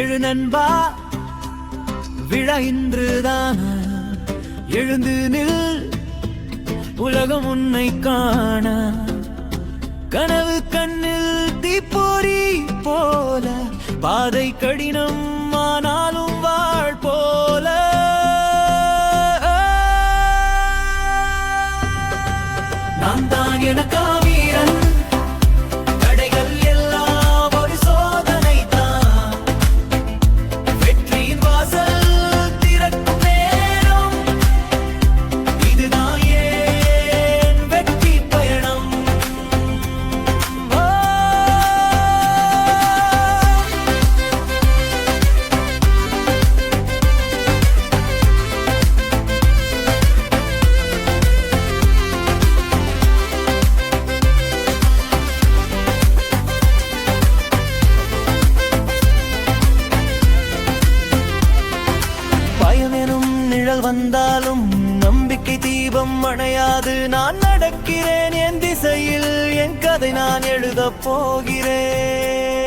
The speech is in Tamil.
எழு நண்பா விழா இன்றுதானா. எழுந்து நில் உலகம் உன்னை காண. கனவு கண்ணில் தீப்பொறி போல பாதை கடினம் ஆனாலும் வாழ் போல. நான் தான் எனக்கா நிழல் வந்தாலும் நம்பிக்கை தீபம் அணையாது. நான் நடக்கிறேன் என் திசையில் என் கதை நான் எழுதப் போகிறேன்.